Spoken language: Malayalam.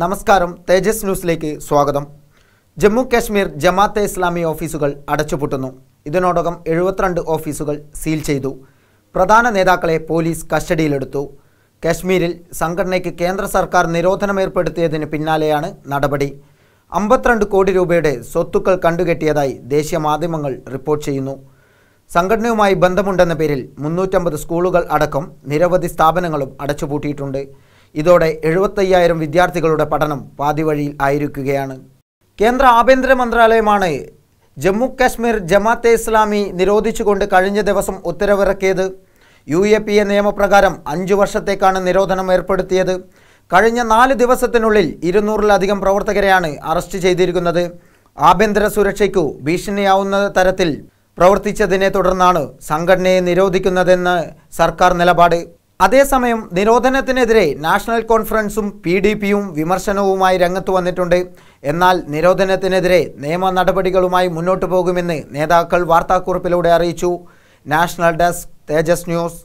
നമസ്കാരം. തേജസ് ന്യൂസിലേക്ക് സ്വാഗതം. ജമ്മു കാശ്മീർ ജമാഅത്തെ ഇസ്ലാമി ഓഫീസുകൾ അടച്ചുപൂട്ടുന്നു. ഇതിനോടകം എഴുപത്തിരണ്ട് ഓഫീസുകൾ സീൽ ചെയ്തു. പ്രധാന നേതാക്കളെ പോലീസ് കസ്റ്റഡിയിലെടുത്തു. കാശ്മീരിൽ സംഘടനയ്ക്ക് കേന്ദ്ര സർക്കാർ നിരോധനം ഏർപ്പെടുത്തിയതിന് പിന്നാലെയാണ് നടപടി. അമ്പത്തിരണ്ട് കോടി രൂപയുടെ സ്വത്തുക്കൾ കണ്ടുകെട്ടിയതായി ദേശീയ മാധ്യമങ്ങൾ റിപ്പോർട്ട് ചെയ്യുന്നു. സംഘടനയുമായി ബന്ധമുണ്ടെന്ന പേരിൽ മുന്നൂറ്റമ്പത് സ്കൂളുകൾ അടക്കം നിരവധി സ്ഥാപനങ്ങളും അടച്ചുപൂട്ടിയിട്ടുണ്ട്. ഇതോടെ എഴുപത്തയ്യായിരം വിദ്യാർത്ഥികളുടെ പഠനം പാതിവഴിയിൽ ആയിരിക്കുകയാണ്. കേന്ദ്ര ആഭ്യന്തര മന്ത്രാലയമാണ് ജമ്മു കാശ്മീർ ജമാഅത്തെ ഇസ്ലാമി നിരോധിച്ചുകൊണ്ട് കഴിഞ്ഞ ദിവസം ഉത്തരവിറക്കിയത്. യു എ പി എ നിയമപ്രകാരം അഞ്ചു വർഷത്തേക്കാണ് നിരോധനം ഏർപ്പെടുത്തിയത്. കഴിഞ്ഞ നാല് ദിവസത്തിനുള്ളിൽ ഇരുന്നൂറിലധികം പ്രവർത്തകരെയാണ് അറസ്റ്റ് ചെയ്തിരിക്കുന്നത്. ആഭ്യന്തര സുരക്ഷയ്ക്കു ഭീഷണിയാവുന്ന തരത്തിൽ പ്രവർത്തിച്ചതിനെ തുടർന്നാണ് സംഘടനയെ നിരോധിക്കുന്നതെന്ന് സർക്കാർ നിലപാട്. അതേസമയം നിരോധനത്തിനെതിരെ നാഷണൽ കോൺഫറൻസും പി ഡി പിയും വിമർശനവുമായി രംഗത്ത് വന്നിട്ടുണ്ട്. എന്നാൽ നിരോധനത്തിനെതിരെ നിയമ നടപടികളുമായി മുന്നോട്ടു പോകുമെന്ന് നേതാക്കൾ വാർത്താക്കുറിപ്പിലൂടെ അറിയിച്ചു. National desk Tejas news.